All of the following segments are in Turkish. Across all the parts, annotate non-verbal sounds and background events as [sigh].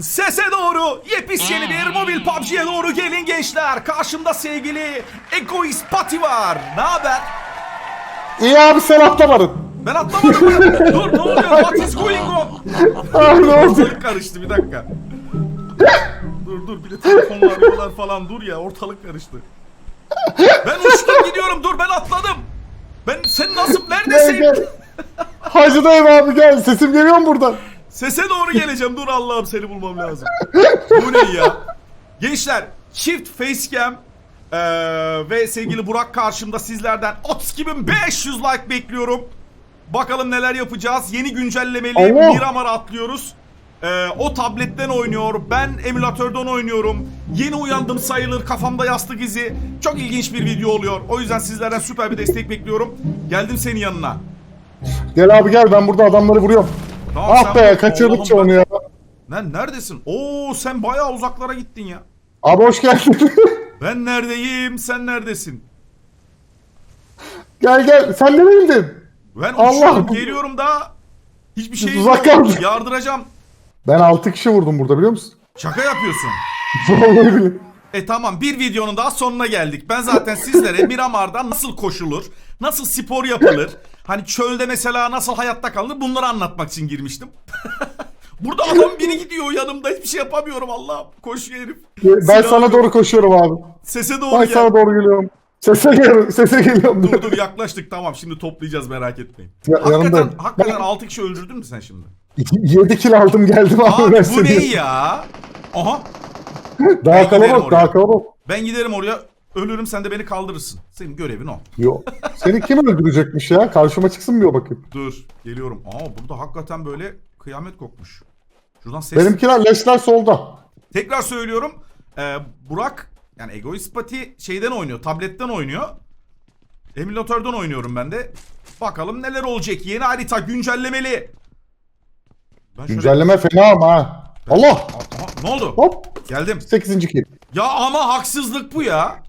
Sese doğru yepyeni bir mobil PUBG'ye doğru gelin gençler. Karşımda sevgili Egoist Pati var. Ne haber? İyi abi sen atlamadın. Ben atlamadım. [laughs] Dur ne oluyor? What is going on? Ah ne oldu? Ortalık karıştı bir dakika. dur dur bir de telefonla arıyorlar falan dur ya ortalık karıştı. Ben uçtum gidiyorum dur ben atladım. Ben sen nasıl Gel neredesin? gel. Hacıdayım abi gel. Sesim geliyor mu buradan? Sese doğru geleceğim. Dur Allah'ım seni bulmam lazım. Bu ne ya? Gençler çift facecam eee ve sevgili Burak karşımda sizlerden 32.500 like bekliyorum. Bakalım neler yapacağız. Yeni güncellemeli Allah! Miramar'a atlıyoruz. Eee, o tabletten oynuyor. Ben emülatörden oynuyorum. Yeni uyandım sayılır. Kafamda yastık izi. Çok ilginç bir video oluyor. O yüzden sizlerden süper bir destek bekliyorum. Geldim senin yanına. Gel abi gel ben burada adamları vuruyorum. Tamam, Ah sen- be kaçırdık Allah'ım çoğunu ya. Lan neredesin? Oo sen bayağı uzaklara gittin ya. Abi hoş geldin. [laughs] Ben neredeyim? Sen neredesin? gel gel. Sen neredeydin? Ben Allah! uçuyorum, geliyorum da hiçbir şey Uzak kaldı. Yardıracağım. Ben 6 kişi vurdum burada biliyor musun? Şaka yapıyorsun. [laughs] Vallahi. E tamam bir videonun daha sonuna geldik. Ben zaten sizlere Miramar'da nasıl koşulur, nasıl spor yapılır, hani çölde mesela nasıl hayatta kalınır bunları anlatmak için girmiştim. [laughs] Burada adam biri gidiyor yanımda hiçbir şey yapamıyorum Allah koşuyor herif. Ben Silah sana yok. doğru koşuyorum abi. Sese Ben doğru gel. sana doğru geliyorum. Sese geliyorum. Sese geliyorum. Dur dur yaklaştık tamam şimdi toplayacağız merak etmeyin. Ya, hakikaten yanındayım. hakikaten 6 kişi öldürdün mü sen şimdi? 7 kill aldım geldim abi. Abi ben bu seni- ne ya? Aha Ben Daha giderim kalabalık oraya. daha kalabalık. ben giderim oraya ölürüm sen de beni kaldırırsın. Senin görevin o. Yok. Seni kim öldürecekmiş ya? Karşıma çıksın bir o bakayım. Dur geliyorum. Aa burada hakikaten böyle kıyamet kokmuş. Şuradan ses. Benimkiler leşler solda. Tekrar söylüyorum. Ee, Burak yani Egoist Pati şeyden oynuyor. Tabletten oynuyor. Emülatörden oynuyorum ben de. Bakalım neler olacak. Yeni harita güncellemeli. Ben şöyle- Güncelleme fena ama ha. Allah! Aha, ne oldu? Hop! Geldim. 8. kill. Ya ama haksızlık bu ya.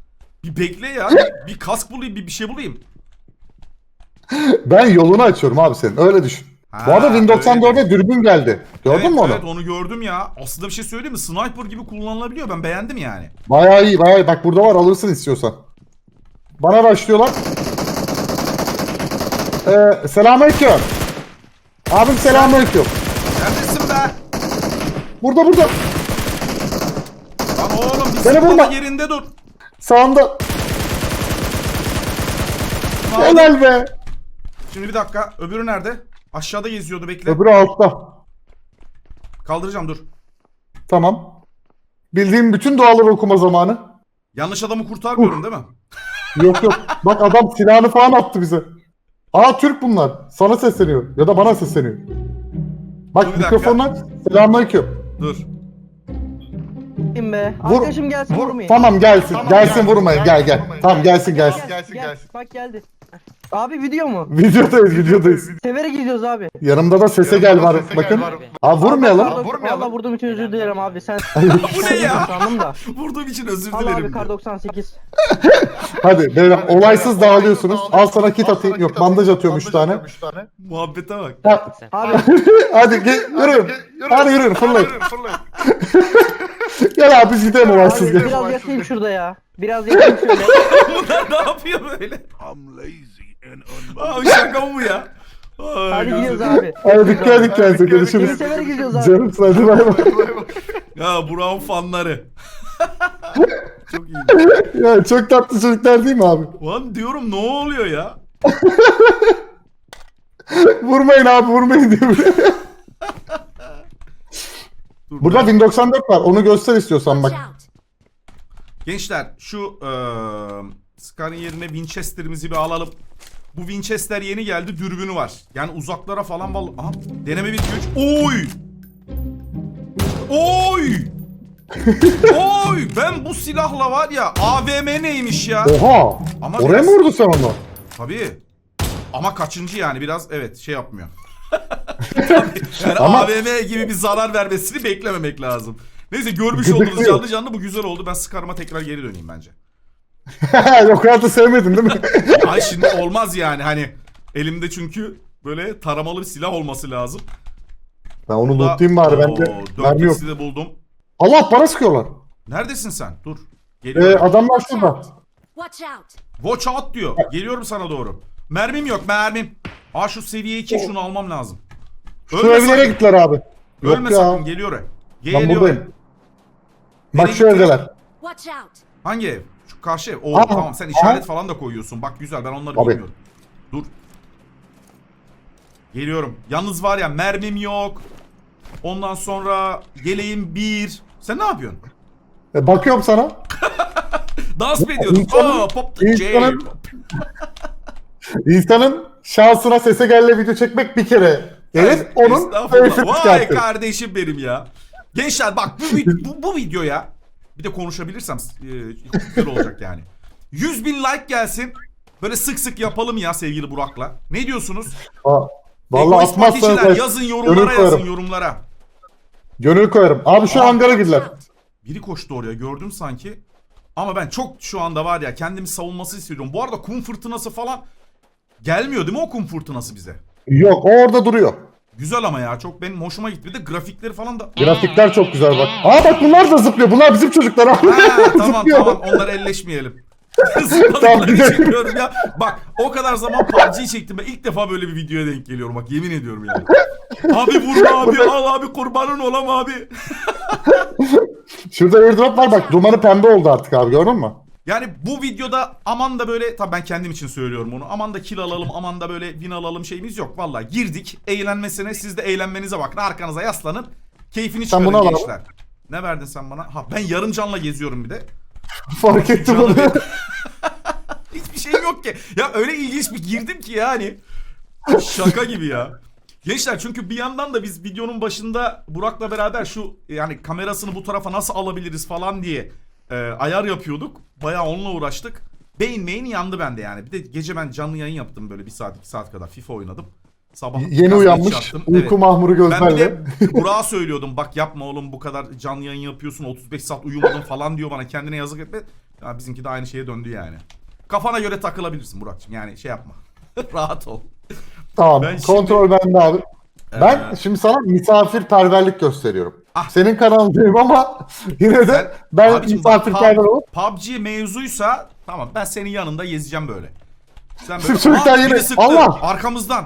Bir bekle ya. Bir, bir kask bulayım, bir, bir şey bulayım. Ben yolunu açıyorum abi senin. Öyle düşün. Ha, Bu arada Win öyle 94'e dürbün geldi. Gördün evet, mü onu? Evet onu gördüm ya. Aslında bir şey söyleyeyim mi? Sniper gibi kullanılabiliyor. Ben beğendim yani. Bayağı iyi bayağı iyi. Bak burada var alırsın istiyorsan. Bana başlıyorlar. Ee, selamünaleyküm. Abim selamünaleyküm. Neredesin be? Burada burada. Lan oğlum bir Beni bulma. yerinde dur. Sağında. Aldım. Helal be. Şimdi bir dakika. Öbürü nerede? Aşağıda geziyordu bekle. Öbürü altta. Kaldıracağım dur. Tamam. Bildiğim bütün duaları okuma zamanı. Yanlış adamı kurtarmıyorum değil mi? Yok yok. Bak adam silahını falan attı bize. Aa Türk bunlar. Sana sesleniyor. Ya da bana sesleniyor. Bak Dur bir dakika. mikrofonlar. Selamünaleyküm. Dur. Kim be? Vur. Arkadaşım gelsin Vur. vurmayın. Tamam gelsin. gelsin gelsin, vurmayın. Gel gel. Tamam gelsin gelsin. Gelsin Gel, gelsin. Bak geldi. Abi video mu? Videodayız videodayız. Severek gidiyoruz abi. Yanımda da sese gel da var. sese Bakın. gel var. Aa vurmayalım. Vurmayalım. Valla vurduğum için özür dilerim abi. Sen [laughs] Bu ne ya? sandım da. Vurduğum için özür Al dilerim. abi kar 98. Hadi beyler olaysız dağılıyorsunuz. Al sana kit atayım. Yok bandaj atıyorum 3 tane. Muhabbete bak. Ha, Abi [laughs] Hadi gel yürüyün. Hadi yürüyün fırlayın. Gel [laughs] abi biz gidelim olaysız abi gel. biraz yatayım şurada ya. Biraz yatayım şöyle. Bunlar ne yapıyor böyle? I'm lazy Abi şaka mı bu ya? Ay, Hadi gözüm. gidiyoruz abi. Hadi dikkat edin kendinize. Seni Görüşürüz. severek gidiyoruz abi. Canım hadi bay bay. Ya Burak'ın fanları. [laughs] Çok iyi. Ya çok tatlı çocuklar değil mi abi? Lan diyorum ne oluyor ya? [laughs] Vurmayın abi vurmayın diyor. [laughs] Dur, Burada ben- Win 94 var. Onu göster istiyorsan bak. Watch out. Gençler şu eee Scar'ın yerine Winchester'imizi bir alalım. Bu Winchester yeni geldi dürbünü var. Yani uzaklara falan bal... Aha deneme bir güç. Oy! Oy! [laughs] Oy! Ben bu silahla var ya AVM neymiş ya? Oha! Ama Oraya biraz- mı vurdu sen onu? Tabii. Ama kaçıncı yani biraz evet şey yapmıyor. [laughs] Yani Ama- AVM gibi bir zarar vermesini beklememek lazım. Neyse görmüş Gıdıklıyor. oldunuz canlı canlı bu güzel oldu. Ben Scar'ıma tekrar geri döneyim bence. [laughs] Yok hayatı sevmedin değil mi? [laughs] Ay şimdi olmaz yani hani elimde çünkü böyle taramalı bir silah olması lazım. Ben onu Burada- lootlayayım bari Oo, bende dört mermi yok. De buldum. Allah bana sıkıyorlar. Neredesin sen? Dur. Ee, Geliyorum. adamlar şurada. Watch out! Watch out diyor. Geliyorum sana doğru. Mermim yok mermim. Aa şu seviye 2 şunu almam lazım. Şu Ölme evlere sakın. gittiler abi. Yok Ölme ya. sakın geliyor. Ben Geliyor. buradayım. Nereye Bak şu gittiler? evdeler. Watch out! Hangi ev? Karşı ev. Oo Aa, tamam sen işaret falan da koyuyorsun. Bak güzel ben onları Tabii. bilmiyorum. Dur. Geliyorum. Yalnız var ya mermim yok. Ondan sonra yeleğim bir. Sen ne yapıyorsun? E, bakıyorum sana. [laughs] Dans mı ediyorsun? Aa pop the. İnsanın, insanın şansına sese gelle video çekmek bir kere. Evet onun face'i Vay çıkartır. kardeşim benim ya. Gençler bak bu, bu, bu videoya bir de konuşabilirsem e, güzel olacak yani. 100 bin like gelsin. Böyle sık sık yapalım ya sevgili Burak'la. Ne diyorsunuz? Aa, Vallahi Egoist atmazsanız yazın gönül yorumlara yazın koyarım. yorumlara. Gönül koyarım. Abi şu Aa. hangara girdiler. Biri koştu oraya gördüm sanki. Ama ben çok şu anda var ya kendimi savunması istiyorum. Bu arada kum fırtınası falan gelmiyor değil mi o kum fırtınası bize? Yok o orada duruyor. Güzel ama ya çok benim hoşuma gitti. Bir de grafikleri falan da Grafikler çok güzel bak. Aa bak bunlar da zıplıyor. Bunlar bizim çocuklar abi. Ha, [laughs] tamam Zıplıyor. tamam onlar elleşmeyelim. [laughs] [laughs] Tamam, Zıpladıkları güzel. ya. Bak o kadar zaman PUBG çektim ben ilk defa böyle bir videoya denk geliyorum bak yemin ediyorum yani. Abi vurma abi al abi kurbanın olam abi. Şurada airdrop var bak. Dumanı pembe oldu artık abi gördün mü? Yani bu videoda aman da böyle tabii ben kendim için söylüyorum bunu. Aman da kill alalım [laughs] aman da böyle win alalım şeyimiz yok. Vallahi girdik eğlenmesine siz de eğlenmenize bakın arkanıza yaslanın. Keyfini çıkarın bunu al abi. gençler. Ne verdin sen bana? Ha ben yarım canla geziyorum bir de. Fark ettim onu. [laughs] Hiçbir şeyim yok ki. Ya öyle ilginç bir girdim ki yani. Şaka gibi ya. Gençler çünkü bir yandan da biz videonun başında Burak'la beraber şu yani kamerasını bu tarafa nasıl alabiliriz falan diye e, ayar yapıyorduk. Bayağı onunla uğraştık. Beyin main yandı bende yani. Bir de gece ben canlı yayın yaptım böyle bir saat iki saat kadar FIFA oynadım. Sabah Yeni uyanmış. Uyku Evet. mahmuru Ben bir gözlerle. de [laughs] Burak'a söylüyordum bak yapma oğlum bu kadar canlı yayın yapıyorsun 35 saat uyumadın falan diyor bana kendine yazık etme. Ya bizimki de aynı şeye döndü yani. Kafana göre takılabilirsin Burak'cığım yani şey yapma. [laughs] Rahat ol. Tamam. Ben şimdi- kontrol bende abi. Ben Ee, şimdi sana misafirperverlik gösteriyorum. Ah. Senin kanalındayım ama yine de ben misafirperver olup PUBG mevzuysa tamam ben senin yanında gezeceğim böyle. Sen Bizim çocuklar yine- sıktı. Allah! Arkamızdan.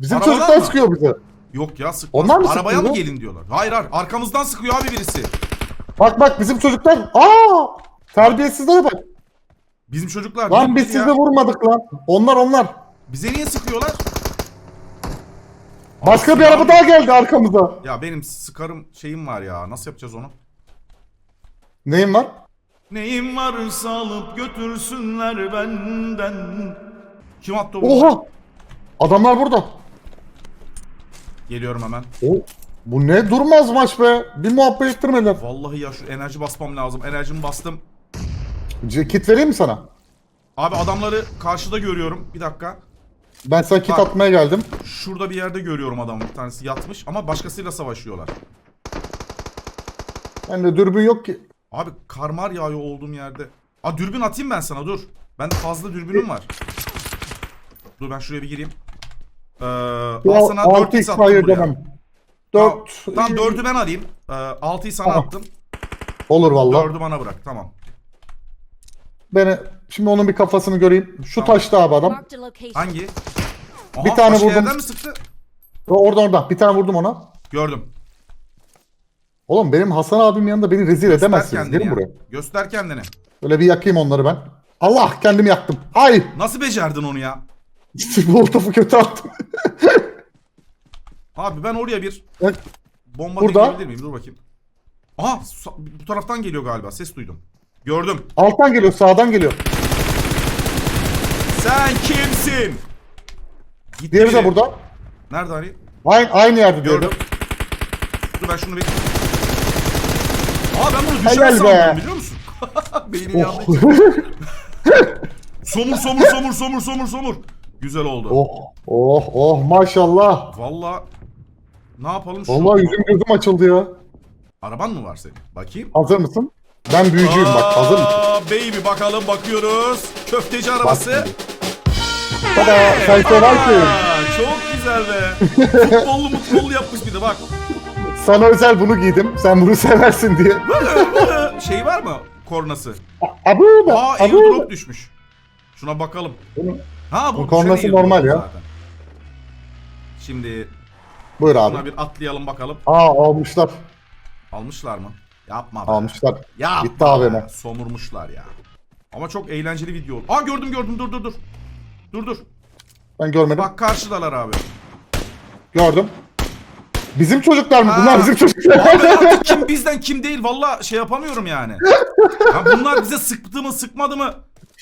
bizim Arabadan çocuklar mı? sıkıyor bize. Yok ya sıkmaz. Onlar mı Arabaya mı gelin diyorlar. Hayır hayır arkamızdan sıkıyor abi birisi. Bak bak bizim çocuklar. Aa! Terbiyesizlere bak. Bizim çocuklar. Lan biz sizi vurmadık lan. Onlar onlar. Bize niye sıkıyorlar? Başka Abi, bir araba daha geldi arkamıza. Ya benim sıkarım şeyim var ya. Nasıl yapacağız onu? Neyim var? Neyim varsa alıp götürsünler benden. Kim attı o? Oha! Adamlar burada. Geliyorum hemen. O, bu ne durmaz maç be. Bir muhabbet ettirmediler. Vallahi ya şu enerji basmam lazım. Enerjimi bastım. C- Kit vereyim mi sana? Abi adamları karşıda görüyorum. Bir dakika. Ben sana kit Bak. atmaya geldim. Şurada bir yerde görüyorum adamı. Bir tanesi yatmış ama başkasıyla savaşıyorlar. Bende dürbün yok ki. Abi karmar yağıyor olduğum yerde. Aa dürbün atayım ben sana dur. Bende fazla dürbünüm var. Dur ben şuraya bir gireyim. Ee, al sana 4 x 6x attım hayır buraya. demem. Tamam, 4 tamam 4'ü ben alayım. Ee, 6'yı sana Tamam. attım. olur valla. 4'ü bana bırak tamam. Beni şimdi onun bir kafasını göreyim. Şu Tamam. taşta abi adam. Marked a location. Hangi? Aha, Bir tane başka vurdum. yerden mi sıktı? O- Orada orada. Bir tane vurdum ona. Gördüm. Oğlum benim Hasan abim yanında beni rezil Göster edemezsiniz. Gelin ya. buraya. Göster kendini. Böyle bir yakayım onları ben. Allah kendimi yaktım. Ay! Nasıl becerdin onu ya? [laughs] Bu topu kötü attım. [laughs] Abi ben oraya bir Evet. bomba Burada. deneyebilir miyim? Dur bakayım. Aha sa- bu taraftan geliyor galiba. Ses duydum. Gördüm. Alttan geliyor, sağdan geliyor. Sen kimsin? Gitti Diğeri de burada. Nerede Ali? Aynı, aynı yerde diğeri. Gördüm. Dur ben şunu bir... Aa ben bunu düşer Helal sandım biliyor musun? [laughs] Beynim yandı. Oh. [laughs] Somur somur somur somur somur somur. Güzel oldu. oh, oh, oh maşallah. Valla ne yapalım şu? Vallahi yüzüm gözüm açıldı ya. Araban mı var senin? Bakayım. Hazır mısın? Ben büyücüyüm bak, hazır mısın? Aa, Baby bakalım bakıyoruz. Köfteci arabası. Tada, seversin. Aa, çok güzel be. [laughs] Futbollu mutbollu yapmış bir de bak. Sana özel bunu giydim. Sen bunu seversin diye. şey var mı? Kornası. Abu da. Aa Abu airdrop düşmüş. Şuna bakalım. Ha bu Bu kornası düşen airdrop normal ya. zaten. Şimdi Buyur buna abi. bir atlayalım bakalım. Aa almışlar. Almışlar mı? Yapma be. Almışlar. Yapma Gitti abi be. Somurmuşlar ya. Ama çok eğlenceli video oldu. Aa gördüm gördüm dur dur dur. Dur dur. Ben görmedim. Bak karşıdalar abi. Gördüm. Bizim çocuklar mı? Ha. Bunlar bizim çocuklar. Abi [laughs] artık kim bizden kim değil valla şey yapamıyorum yani. Ya bunlar bize sıktı mı sıkmadı mı?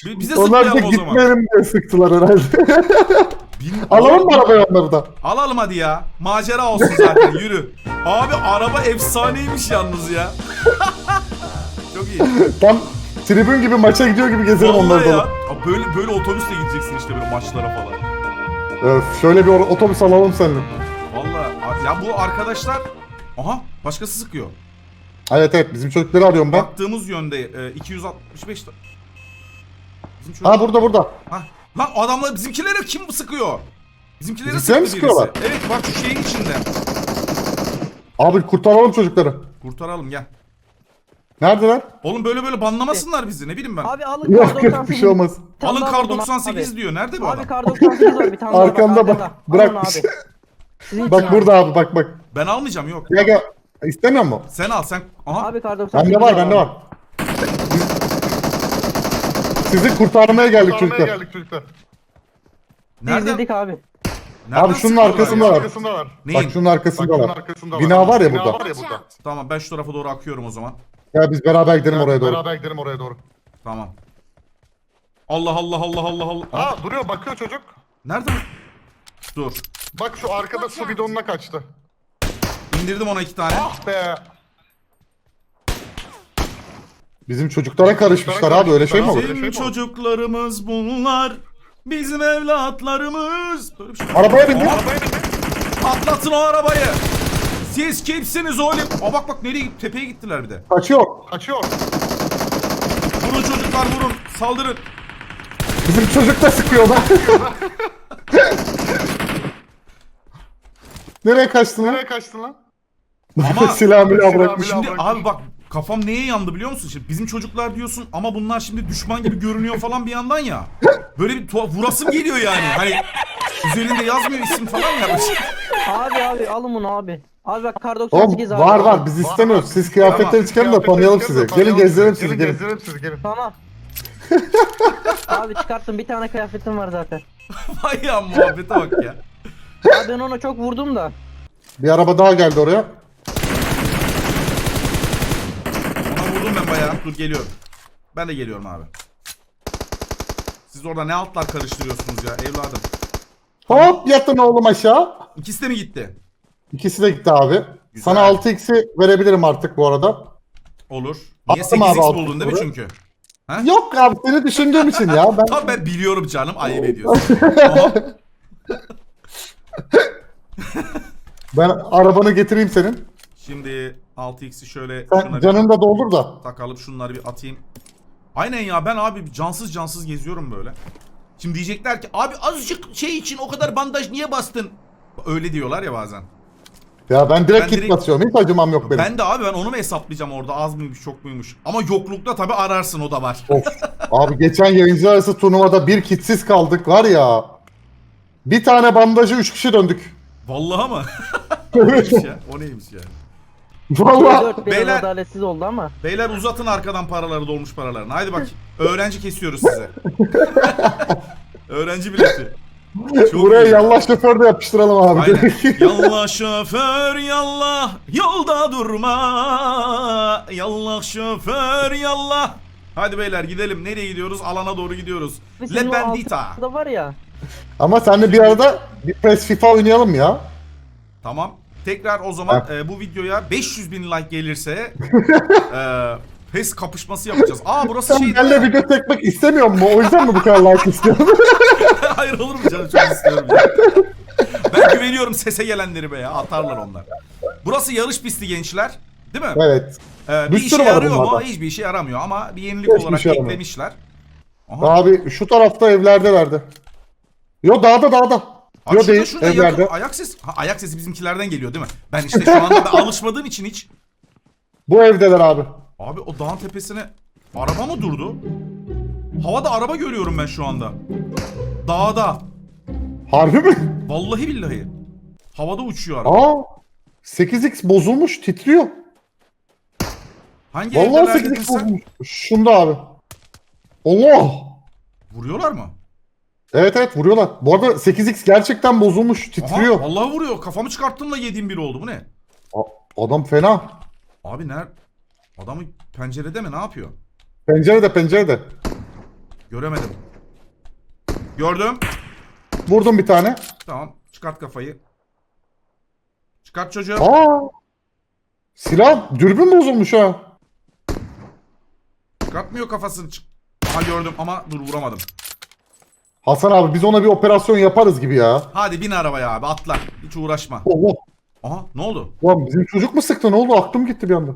Bi- Bize Onlar da sıkmayalım o zaman. gitmeyelim diye sıktılar herhalde. [laughs] Bin- Alalım mı arabayı onları da? Alalım hadi ya. Macera olsun zaten [laughs] yürü. Abi araba efsaneymiş yalnız ya. [laughs] Çok iyi. Tam tribün gibi maça gidiyor gibi gezelim onları Vallahi ya. da. Böyle böyle otobüsle gideceksin işte böyle maçlara falan. Öf, şöyle bir or- otobüs alalım seninle. Vallahi ya bu arkadaşlar Aha başkası sıkıyor. Evet evet bizim çocukları arıyorum ben. Baktığımız yönde e, 265 da- Bizim çocuk- Ha burada burada. Ha, lan adamlar bizimkileri kim sıkıyor? Bizimkileri Bizimkileri mi sıkıyorlar? birisi. Evet bak şu şeyin içinde. Abi kurtaralım çocukları. Kurtaralım gel. Neredeler? Oğlum böyle böyle banlamasınlar bizi ne bileyim ben. Abi alın Yok kar yok bir 98. şey olmaz. Tane Alın kar buldum 98 abi. diyor. Nerede bu Abi adam? kar 98 var bir tane daha Arkanda bak, bak, arkanda. bırakmış. Alın abi. Sizin için Bak burada abi bak bak. Ben almayacağım yok. Gel gel. İstemiyor mu? Sen al sen. Aha. Abi kar 98 Bende var bende var. Sizi kurtarmaya geldik çocuklar. çocuklar. Nereden? İzledik abi. nereden Abi şunun sıkıyorlar arkasında ya? var. Arkasında var. Neyin? Bak şunun arkasında Bak, bunun var. arkasında Bina var ya Bina burada. var ya burada. Tamam ben şu tarafa doğru akıyorum o zaman. Ya biz beraber gidelim oraya doğru. Beraber gidelim oraya doğru. Tamam. Allah Allah Allah Allah Allah. Aa, Aa duruyor bakıyor çocuk. nerede? Dur. Bak şu arkada su bidonuna kaçtı. İndirdim ona iki tane. Ah be. Bizim çocuklara karışmışlar abi öyle şey mi olur? Bizim çocuklarımız bunlar. Bizim evlatlarımız. Şey. Arabaya bindik. Aa, Patlatın o arabayı. Siz kimsiniz oğlum? Aa bak bak nereye gitti? Tepeye gittiler bir de. Kaçıyor. Kaçıyor. Vurun çocuklar vurun. Saldırın. Bizim çocuk da sıkıyor lan. [laughs] Nereye kaçtın lan? Nereye kaçtın lan? Ama- Silahı milah Silahı bırakmış. Şimdi abi bak kafam neye yandı biliyor musun? Şimdi bizim çocuklar diyorsun ama bunlar şimdi düşman gibi görünüyor falan bir yandan ya. Böyle bir tuhaf vurasım geliyor yani. Hani üzerinde yazmıyor isim falan ya. Abi abi alın bunu abi. Abi bak kar 98 Oğlum abi. var var biz istemiyoruz. Siz kıyafetleri çıkarın da tanıyalım sizi. Gelin gezdirelim sizi Gelin gelin. gezdirelim sizi gelin. Tamam. [laughs] abi çıkarttım bir tane kıyafetim var zaten. [laughs] Vay ya muhabbete bak ya. Abi ben ona çok vurdum da. Bir araba daha geldi oraya. Ona bayağı. Dur geliyorum. Ben de geliyorum abi. Siz orada ne altlar karıştırıyorsunuz ya evladım. Hop yatın oğlum aşağı. İkisi de mi gitti? İkisi de gitti abi. Güzel. Sana 6x'i verebilirim artık bu arada. Olur. Niye Attım abi 8x altı buldun değil mi çünkü? Yok abi seni düşündüğüm için ya. [laughs] Ben Tabii ben biliyorum canım ayıp [laughs] ediyorsun. Ben arabanı getireyim senin. Şimdi 6x'i şöyle Sen şuna bir canın da doldur da. takalım şunları bir atayım. Aynen ya ben abi cansız cansız geziyorum böyle. Şimdi diyecekler ki abi azıcık şey için o kadar bandaj niye bastın? Öyle diyorlar ya bazen. Ya ben direkt Ben kit direkt- basıyorum. Hiç acımam yok benim. Ben de abi ben onu mu hesaplayacağım orada az mıymış çok muymuş. Ama yoklukta tabi ararsın o da var. Of. Abi geçen yayıncı arası turnuvada bir kitsiz kaldık var ya. Bir tane bandajı 3 kişi döndük. Vallahi mı? [laughs] o neymiş ya? O neymiş ya? Vallahi. 4 biraz beyler- adaletsiz oldu ama. Beyler uzatın arkadan paraları dolmuş paralarını. Haydi bak. Öğrenci kesiyoruz size. [laughs] Öğrenci bileti. Çok Buraya iyi. yallah şoför de yapıştıralım abi. Aynen. Yallah şoför yallah yolda durma. Yallah şoför yallah. Hadi beyler gidelim. Nereye gidiyoruz? Alana doğru gidiyoruz. Ve senin Le o Bandita. altında var ya. Ama senle bir arada bir PES FIFA oynayalım ya. Tamam. Tekrar o zaman e, bu videoya 500 bin like gelirse e, [laughs] PES kapışması yapacağız. Aa burası Sen şey benimle video çekmek istemiyor mu? O yüzden mi bu kadar like istiyorsun? [laughs] Hayır olur mu canım çok istiyorum ya. Ben güveniyorum sese gelenleri be ya atarlar onlar. Burası yarış pisti gençler. Değil mi? evet. Ee, bir Bir işe sürü var yarıyor mu? bunlarda. Hiçbir işe yaramıyor ama bir yenilik Hiçbir olarak yaramıyor. eklemişler. Aha. Abi şu tarafta evlerdelerdi. Yo dağda dağda. Abi Yo şurada, değil, şurada evlerde. yakın- ayak sesi. Ha, ayak sesi bizimkilerden geliyor değil mi? Ben işte şu anda ben alışmadığım için hiç. [laughs] Bu evdeler abi. Abi o dağın tepesine araba mı durdu? Havada araba görüyorum ben şu anda. Dağda. Harbi mi? Vallahi billahi. Havada uçuyor araba. Aa 8x bozulmuş titriyor. Hangi Vallahi evdeler dedin 8x sen? bozulmuş. Şunda abi. Allah. Vuruyorlar mı? Evet evet vuruyorlar. Bu arada 8x gerçekten bozulmuş Aha, titriyor. vallahi vuruyor. Kafamı çıkarttığımla yediğim biri oldu. Bu ne? A- Adam fena. Abi ner? Adamı pencerede mi? Ne yapıyor? Pencerede pencerede. Göremedim. Gördüm. Vurdum bir tane. Tamam. Çıkart kafayı. Çıkart çocuğu. Aa. Silah dürbün bozulmuş ha. Çıkartmıyor kafasını. Çık. Aha gördüm ama dur vuramadım. Hasan abi biz ona bir operasyon yaparız gibi ya. Hadi bin arabaya abi atla. Hiç uğraşma. Allah. Aha ne oldu? Ulan bizim çocuk mu sıktı ne oldu? Aklım gitti bir anda.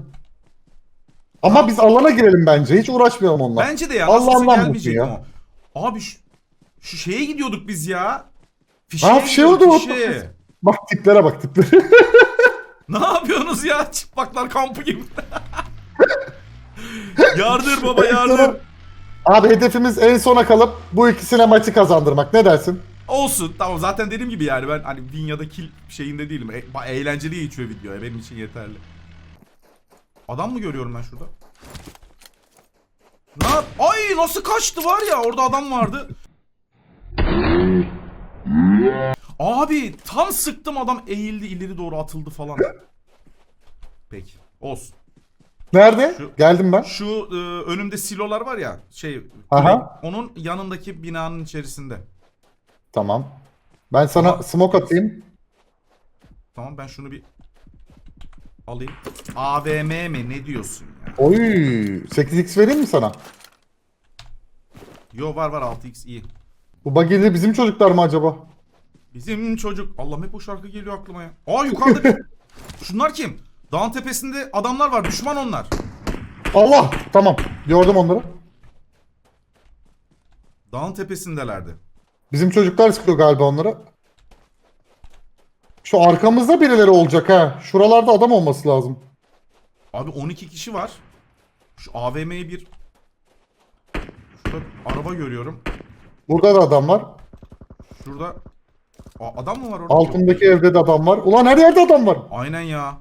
Ama biz alana girelim bence. Hiç uğraşmayalım onunla. Bence de ya. Allah Nasılsa Allah gelmeyecek ya. o? Abi şu, şu şeye gidiyorduk biz ya. Fişeye Ha, fişe gidiyorduk, oldu, fişe. Bak tiplere bak tiplere. [laughs] Ne yapıyorsunuz ya? Çıplaklar kampı gibi. [laughs] yardır baba yardır. Abi hedefimiz en sona kalıp bu ikisine maçı kazandırmak. Ne dersin? Olsun tamam zaten dediğim gibi yani ben hani win kill şeyinde değilim. E, eğlenceli geçiyor video benim için yeterli. Adam mı görüyorum ben şurada? Ne? Ay nasıl kaçtı var ya orada adam vardı. Abi tam sıktım adam eğildi ileri doğru atıldı falan. Peki olsun. Nerede? Şu- Geldim ben. Şu e, önümde silolar var ya şey Aha. onun yanındaki binanın içerisinde. Tamam. Ben sana smoke atayım. Tamam ben şunu bir alayım. AVM mi ne diyorsun ya? Oy, 8x vereyim mi sana? Yo var var 6x iyi. Bu bagili bizim çocuklar mı acaba? Bizim çocuk. Allah'ım hep o şarkı geliyor aklıma ya. Aa yukarıda bir... [laughs] Şunlar kim? Dağın tepesinde adamlar var. Düşman onlar. Allah! Tamam. Gördüm onları. Dağın tepesindelerdi. Bizim çocuklar sıkıyor galiba onları. Şu arkamızda birileri olacak ha. Şuralarda adam olması lazım. Abi 12 kişi var. Şu AVM'ye bir... Şurada araba görüyorum. Burada da adam var. Şurada... Aa, adam mı var orada? Altındaki evde de adam var. Ulan her yerde adam var. Aynen ya.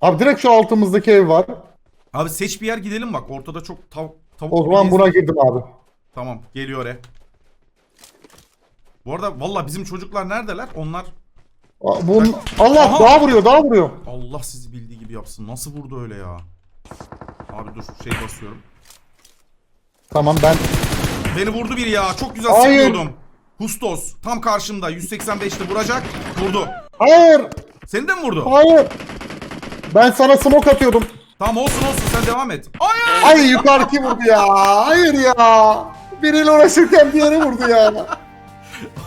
Abi direkt şu altımızdaki ev var. Abi seç bir yer gidelim bak. Ortada çok tav tavuk O zaman buna girdim abi. Tamam geliyor e. Bu arada valla bizim çocuklar neredeler? Onlar Aa, Bunun... Allah Aha! daha vuruyor daha vuruyor. Allah sizi bildiği gibi yapsın. Nasıl vurdu öyle ya? Abi dur şey basıyorum. Tamam ben Beni vurdu biri ya. Çok güzel Hayır. sıkıyordum. Hustos tam karşımda 185'te vuracak. Vurdu. Hayır! Seni de mi vurdu? Hayır! Ben sana smoke atıyordum. Tamam olsun olsun sen devam et. Hayır. Ay yukarıki vurdu ya. Hayır ya. Biriyle uğraşırken diğeri vurdu ya.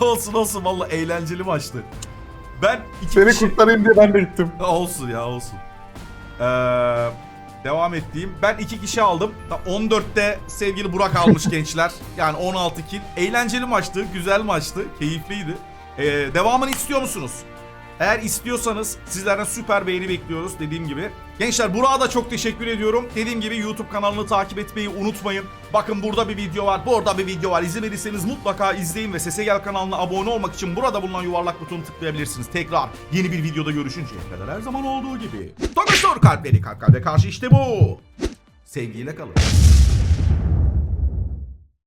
[laughs] olsun olsun valla eğlenceli maçtı. Ben iki Seni kişi... kurtarayım diye ben de gittim. Olsun ya olsun. Ee, devam ettiğim. Ben iki kişi aldım. Ta 14'te sevgili Burak almış [laughs] gençler. Yani 16 kill. Eğlenceli maçtı. Güzel maçtı. Keyifliydi. Ee, devamını istiyor musunuz? Eğer istiyorsanız sizlerden süper beğeni bekliyoruz dediğim gibi. Gençler Burak'a da çok teşekkür ediyorum. Dediğim gibi YouTube kanalını takip etmeyi unutmayın. Bakın burada bir video var, burada bir video var. İzlemediyseniz mutlaka izleyin ve Sese Gel kanalına abone olmak için burada bulunan yuvarlak butonu tıklayabilirsiniz. Tekrar yeni bir videoda görüşünceye kadar her zaman olduğu gibi. Tokuştur kalpleri kalp kalbe karşı işte bu. Sevgiyle kalın.